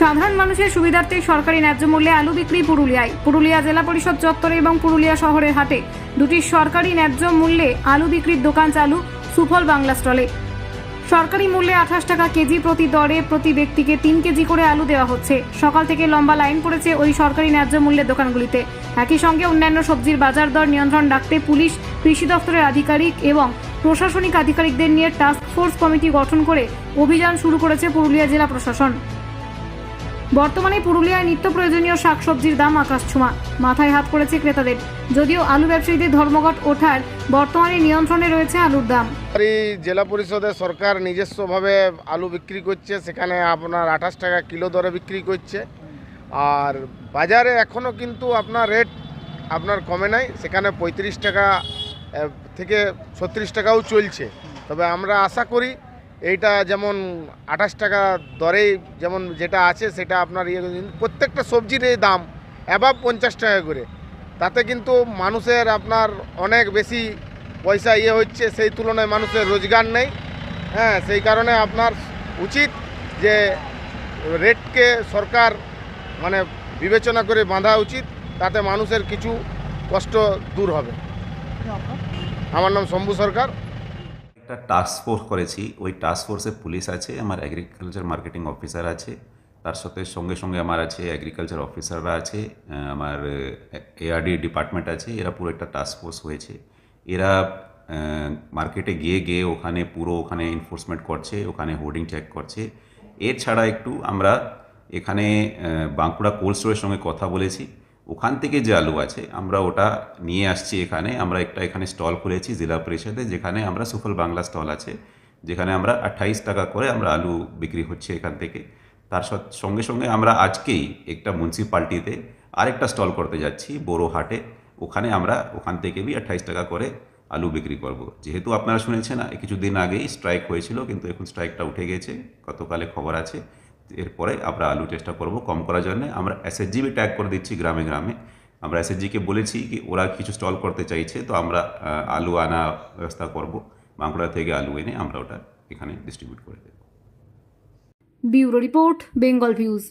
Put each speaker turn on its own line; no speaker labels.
সাধারণ মানুষের সুবিধার্থে সরকারি ন্যায্য মূল্যে আলু বিক্রি পুরুলিয়ায়। পুরুলিয়া জেলা পরিষদ চত্বরে এবং পুরুলিয়া শহরের হাটে দুটি সরকারি ন্যায্য মূল্যে আলু বিক্রির দোকান চালু সুফল বাংলা স্টলে। সরকারি মূল্যে আঠাশ টাকা কেজি প্রতি দরে প্রতি ব্যক্তিকে তিন কেজি করে আলু দেওয়া হচ্ছে। সকাল থেকে লম্বা লাইন পড়েছে ওই সরকারি ন্যায্য মূল্যের দোকানগুলিতে। একই সঙ্গে অন্যান্য সবজির বাজার দর নিয়ন্ত্রণ রাখতে পুলিশ, কৃষি দফতরের আধিকারিক এবং প্রশাসনিক আধিকারিকদের নিয়ে টাস্ক ফোর্স কমিটি গঠন করে অভিযান শুরু করেছে পুরুলিয়া জেলা প্রশাসন। বর্তমানে পুরুলিয়ায় নিত্য প্রয়োজনীয় শাকসবজির দাম আকাশ ছোঁয়া। মাথায় হাত পড়েছে ক্রেতাদের। যদিও আলু ব্যবসায়ীদের ধর্মঘট ওঠার বর্তমানে নিয়ন্ত্রণে রয়েছে আলুর দাম।
জেলা পরিষদে সরকার নিজস্বভাবে আলু বিক্রি করছে, সেখানে আপনার আঠাশ টাকা কিলো দরে বিক্রি করছে। আর বাজারে এখনও কিন্তু আপনার রেট আপনার কমে নাই, সেখানে পঁয়ত্রিশ টাকা থেকে ছত্রিশ টাকাও চলছে। তবে আমরা আশা করি এইটা যেমন আঠাশ টাকা দরেই যেমন যেটা আছে সেটা আপনার ইয়ে প্রত্যেকটা সবজির এই দাম অ্যাবাভ পঞ্চাশ টাকা করে। তাতে কিন্তু মানুষের আপনার অনেক বেশি পয়সা ইয়ে হচ্ছে সেই তুলনায় মানুষের রোজগার নেই। হ্যাঁ সেই কারণে আপনার উচিত যে রেটকে সরকার মানে বিবেচনা করে বাঁধা উচিত তাতে মানুষের কিছু কষ্ট দূর হবে। আমার নাম শম্ভু সরকার।
একটা টাস্ক ফোর্স করেছি। ওই টাস্ক ফোর্সে পুলিশ আছে, আমার এগ্রিকালচার মার্কেটিং অফিসার আছে, তার সাথে সঙ্গে সঙ্গে আমার আছে এগ্রিকালচার অফিসাররা আছে আমার এআরডি ডিপার্টমেন্ট আছে, এরা পুরো একটা টাস্ক ফোর্স হয়েছে। এরা মার্কেটে গিয়ে গিয়ে ওখানে পুরো ওখানে এনফোর্সমেন্ট করছে, ওখানে হোর্ডিং চেক করছে। এছাড়া একটু আমরা এখানে বাঁকুড়া কোল্ড স্টোরের সঙ্গে কথা বলেছি। ওখান থেকে যে আলু আছে, আমরা ওটা নিয়ে আসছি এখানে। আমরা একটা এখানে স্টল খুলেছি জেলা পরিষদে, যেখানে আমরা সুফল বাংলা স্টল আছে, যেখানে আমরা আঠাইশ টাকা করে আমরা আলু বিক্রি হচ্ছে এখান থেকে। তার সঙ্গে সঙ্গে আমরা আজকেই একটা মিউনিসিপালিটিতে আরেকটা স্টল করতে যাচ্ছি, বড়ো হাটে। ওখানে আমরা ওখান থেকে বি আঠাইশ টাকা করে আলু বিক্রি করব। যেহেতু আপনারা শুনেছেন কিছুদিন আগেই স্ট্রাইক হয়েছিল, কিন্তু এখন স্ট্রাইকটা উঠে গেছে। গতকালে খবর আছে। এরপরে আমরা আলু চেষ্টা করব। কম করার জন্য আমরা এসএসজি বি ট্যাগ করে দিচ্ছি গ্রামে গ্রামে। আমরা এসএসজিকে বলেছি কি ওরা কিছু স্টল করতে চাইছে, তো আমরা আলু আনা ব্যবস্থা করব। বাঁকুড়া থেকে আলু এনে আমরা ওটা এখানে ডিস্ট্রিবিউট করে দেব।
Bureau report, Bengal views.